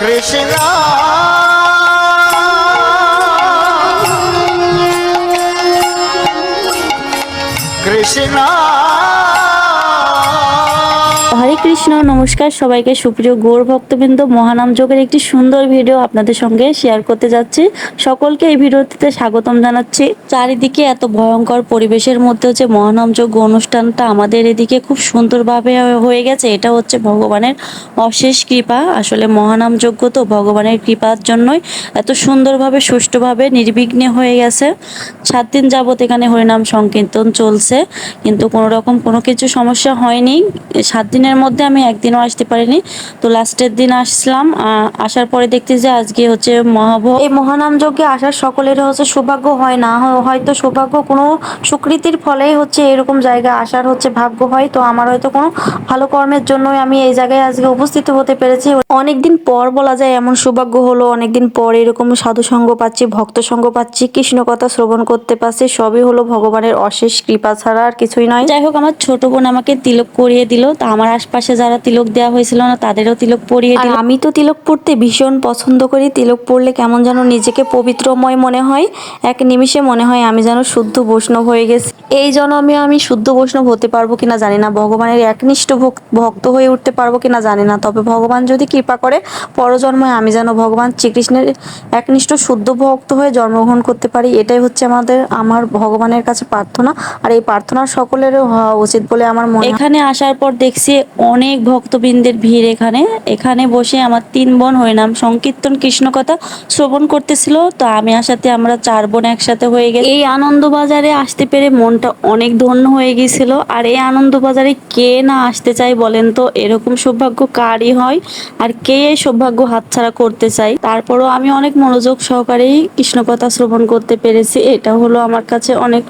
কৃষ্ণ। কৃষ্ণ। হরে কৃষ্ণ, নমস্কার সবাইকে। সুপ্রিয় গৌর ভক্তবৃন্দ, মহানাম যোগের একটি সুন্দর ভিডিও আপনাদের সঙ্গে শেয়ার করতে যাচ্ছি। সকলকে এই ভিডিওটিতে স্বাগতম জানাচ্ছি। চারিদিকে এত ভয়ঙ্কর পরিবেশের মধ্যে হচ্ছে মহানাম যোগ্য অনুষ্ঠানটা আমাদের এদিকে খুব সুন্দরভাবে হয়ে গেছে। এটা হচ্ছে ভগবানের অশেষ কৃপা। আসলে মহানাম যজ্ঞ তো ভগবানের কৃপার জন্যই এত সুন্দরভাবে, সুষ্ঠুভাবে নির্বিঘ্নে হয়ে গেছে। সাত দিন যাবত এখানে হরিনাম সংকীর্তন চলছে। কিন্তু কোনো রকম কোনো কিছু সমস্যা হয়নি। সাত দিনের মধ্যে আমি একদিনও আসতে পারিনি। তো লাস্টের দিন আসলাম আসার পরে দেখতে যে আজকে হচ্ছে মহাভোগ। এই মহানাম যজ্ঞে আসার সকলের হচ্ছে সৌভাগ্য হয় না হয়তো সৌভাগ্য কোনো সুকৃতির ফলেই হচ্ছে এরকম জায়গা আসার হচ্ছে ভাগ্য হয়। তো আমার হয়তো কোনো ভালো কর্মের জন্যই আমি এই জায়গায় আজকে উপস্থিত হতে পেরেছি। অনেকদিন পর বলা যায় এমন সৌভাগ্য হলো অনেকদিন পর এরকম সাধু সঙ্গ পাচ্ছি ভক্ত সঙ্গ পাচ্ছি কৃষ্ণ কথা শ্রবণ করতে পারছি সবই হলো ভগবানের অশেষ কৃপা ছাড়া আর কিছুই নয়। যাই হোক আমার ছোট বোন আমাকে তিলক করিয়ে দিল তা আমার আশপাশে যারা তিলক দেওয়া হয়েছিল না তাদেরও তিলক পরিয়ে দিল। আমি তো তিলক পড়তে ভীষণ পছন্দ করি। তিলক পরলে কেমন যেন নিজেকে পবিত্রময় মনে হয় এক নিমিষে মনে হয় আমি যেন শুদ্ধ বৈষ্ণব হয়ে গেছি। এই জন্মে আমি শুদ্ধ বৈষ্ণব হতে পারব কিনা জানি না। ভগবানের একনিষ্ঠ ভক- ভক্ত হয়ে উঠতে পারব কিনা জানি না। তবে ভগবান যদি কৃপা করে পরজন্মে আমি যেন ভগবান শ্রীকৃষ্ণের একনিষ্ঠ শুদ্ধ ভক্ত হয়ে জন্মগ্রহণ করতে পারি এটাই হচ্ছে আমাদের আমার ভগবানের কাছে প্রার্থনা। আর এই প্রার্থনা সকলেরও হওয়া উচিত বলে আমার মনে এখানে আসার পর দেখছি অনেক ভক্তবৃন্দের ভিড় এখানে। এখানে বসে আমার তিন বোন হরিনাম সংকীর্তন কৃষ্ণ কথা শ্রবণ করতেছিল। তো আমি আসাতে আমরা চার বোন একসাথে হয়ে গেছি। এই আনন্দ বাজারে আসতে পেরে মনটা অনেক ধন্য হয়ে গিয়েছিল। আর এই আনন্দ বাজারে কে না আসতে চাই বলেন তো? এরকম সৌভাগ্য কারই হয়? আর কে এই সৌভাগ্য হাতছাড়া করতে চাই তারপরও আমি অনেক মনোযোগ সহকারেই কৃষ্ণ কথা শ্রবণ করতে পেরেছি। এটা হলো আমার কাছে অনেক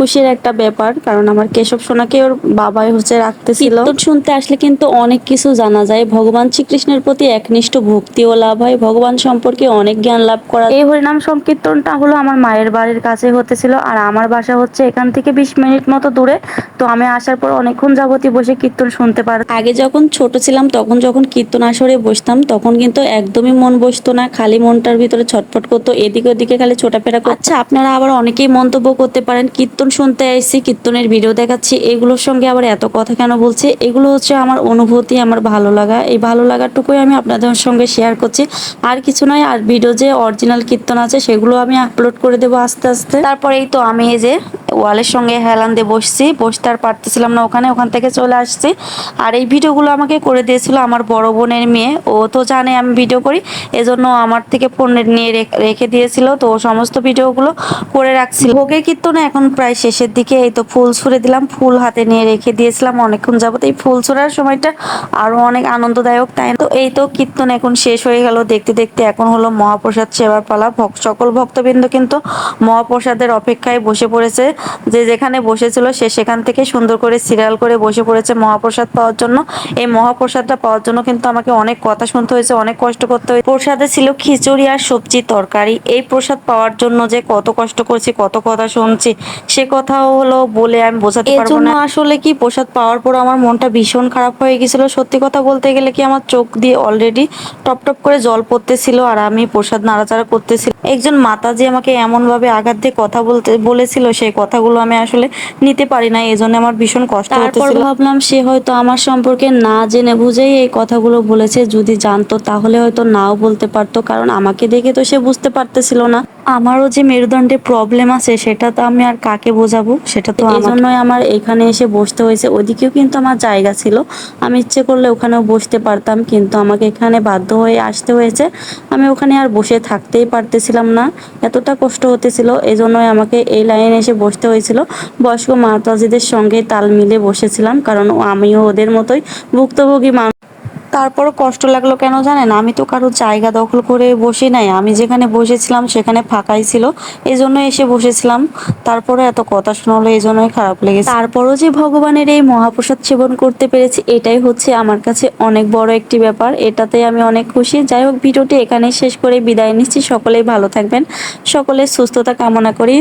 খুশির একটা ব্যাপার কারণ আমার কেশব সোনাকে ওর বাবাই হচ্ছে রাখতেছিল। শুনতে আসলে কিন্তু অনেক কিছু জানা যায়। ভগবান শ্রীকৃষ্ণের প্রতি একনিষ্ঠ ভক্তিও লাভ হয়। ভগবান সম্পর্কে অনেক জ্ঞান লাভ করা এই হরিনাম সংকীর্তনটা হলো আমার মায়ের বাড়ির কাছে হতেছিল আর আমার বাসা হচ্ছে এখান থেকে বিশ মিনিট মতো দূরে। তো আমি আসার পর অনেকক্ষণ যাবতীয় বসে কীর্তন শুনতে পার আগে যখন ছোট ছিলাম তখন যখন কীর্তন আসরে বসতাম তখন কিন্তু একদমই মন বসতো না। খালি মনটার ভিতরে ছটফট করতো এদিকে ওদিকে খালি ছোটাফেরা আচ্ছা আপনারা আবার অনেকেই মন্তব্য করতে পারেন কীর্তন শুনতে এসেছি, কীর্তনের ভিডিও দেখাচ্ছি। এগুলোর সঙ্গে আবার এত কথা কেন বলছে? এগুলো হচ্ছে আমার অনুভূতি, আমার ভালো লাগা। এই ভালো লাগাটুকুই আমি আপনাদের সঙ্গে শেয়ার করছি। আর কিছু নয়, আর ভিডিও যে অরিজিনাল কীর্তন আছে, সেগুলো আমি আপলোড করে দেবো আস্তে আস্তে। তারপরে এই তো আমি এই যে ওয়ালের সঙ্গে হেলান দিয়ে বসছি। বসতে আর পারতেছিলাম না ওখানে, ওখান থেকে চলে আসছি। আর এই ভিডিওগুলো আমাকে করে দিয়েছিল আমার বড় বোনের মেয়ে। ও তো জানে আমি ভিডিও করি, এজন্য আমার থেকে ফোন নিয়ে রেখ- দিয়েছিল। তো সমস্ত ভিডিওগুলো করে রাখছিল। ভোগের কীর্তনে এখন প্রায় শেষের দিকে এই তো ফুল ছুড়ে দিলাম, ফুল হাতে নিয়ে রেখে দিয়েছিলাম। অনেকক্ষণ যাবত এই ফুল ছুড়ার সময়টা আরও অনেক আনন্দদায়ক, তাই তো এই তো কীর্তন এখন শেষ হয়ে গেল। দেখতে দেখতে এখন হলো মহাপ্রসাদ সেবার পালা। সকল ভক্তবৃন্দ কিন্তু মহাপ্রসাদের অপেক্ষায় বসে পড়েছে। যে যেখানে বসেছিল সে সেখান থেকে সুন্দর করে সিরিয়াল করে বসে পড়েছে মহাপ্রসাদ পাওয়ার জন্য। এই মহাপ্রসাদটা পাওয়ার জন্য কিন্তু আমাকে অনেক কথা শুনতে হয়েছে, অনেক কষ্ট করতে হয়েছে। প্রসাদে ছিল খিচুড়ি আর সবজি তরকারি। এই প্রসাদ পাওয়ার জন্য যে কত কষ্ট করছি, কত কথা শুনছি, সে কথাও হলো বলে আমি বোঝাতে পারব না। আসলে কি প্রসাদ পাওয়ার পর আমার মনটা ভীষণ খারাপ হয়ে গেছিল। সত্যি কথা বলতে গেলে কি আমার চোখ দিয়ে অলরেডি টপ টপ করে জল পড়তেছিল আর আমি প্রসাদ নাড়াচাড়া করতেছিল। একজন মাতাজি আমাকে এমন ভাবে আঘাত দিয়ে কথা বলতে বলেছিল সেই কথাগুলো আমি আসলে নিতে পারি না এই জন্য আমার ভীষণ কষ্ট হতেছিল। ভাবলাম সে হয়তো আমার সম্পর্কে না জেনে বুঝেই এই কথাগুলো বলেছে। যদি জানতো তাহলে হয়তো নাও বলতে পারতো কারণ আমাকে দেখে তো সে বুঝতে পারতেছিল না। আমারও যে মেরুদণ্ডে প্রবলেম আছে, সেটা তো আমি আর কাকে বোঝাবো? সেটা তো এই জন্যই আমার এখানে এসে বসতে হয়েছে। ওদিকেও কিন্তু আমার জায়গা ছিল। আমি ইচ্ছে করলে ওখানেও বসতে পারতাম, কিন্তু আমাকে এখানে বাধ্য হয়ে আসতে হয়েছে। আমি ওখানে আর বসে থাকতেই পারতেছিলাম না। এতটা কষ্ট হতেছিল এই জন্যই আমাকে এই লাইনে এসে বসতে হয়েছিল। বয়স্ক মাতাজিদের সঙ্গে তাল মিলে বসেছিলাম, কারণ আমিও ওদের মতোই ভুক্তভোগী মানুষ। তারপরও কষ্ট লাগল কেন জানেন? আমি তো কারও জায়গা দখল করে বসি নাই। আমি যেখানে বসেছিলাম সেখানে ফাঁকাই ছিল। এই জন্য এসে বসেছিলাম। তারপরে এত কথা শোনালো এই জন্যই খারাপ লেগেছে। তারপরও যে ভগবানের এই মহাপ্রসাদ সেবন করতে পেরেছি, এটাই হচ্ছে আমার কাছে অনেক বড় একটি ব্যাপার। এটাতে আমি অনেক খুশি। যাই হোক, ভিডিওটি এখানেই শেষ করে বিদায় নিচ্ছি। সকলেই ভালো থাকবেন। সকলের সুস্থতা কামনা করি।